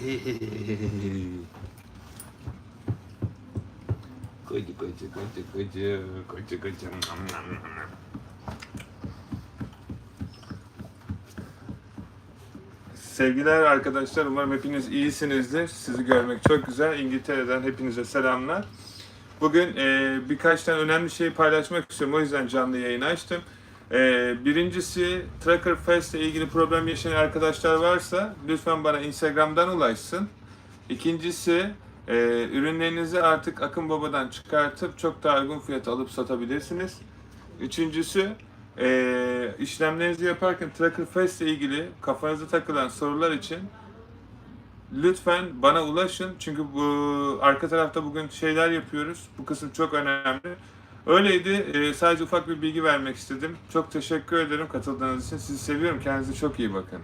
Koca koca koca koca koca koca nam nam nam. Sevgiler arkadaşlar, umarım hepiniz iyisinizdir. Sizi görmek çok güzel. İngiltere'den hepinize selamlar. Bugün e, birkaç tane önemli şeyi paylaşmak istiyorum. O yüzden canlı yayın açtım. E, birincisi, Tracker Fest ile ilgili problem yaşayan arkadaşlar varsa lütfen bana Instagram'dan ulaşsın. İkincisi, e, ürünlerinizi artık Akın Baba'dan çıkartıp çok daha uygun fiyata alıp satabilirsiniz. Üçüncüsü, e, işlemlerinizi yaparken Tracker Fest ile ilgili kafanıza takılan sorular için lütfen bana ulaşın. Çünkü bu arka tarafta bugün şeyler yapıyoruz. Bu kısım çok önemli. Öyleydi. E, sadece ufak bir bilgi vermek istedim. Çok teşekkür ederim katıldığınız için. Sizi seviyorum. Kendinize çok iyi bakın.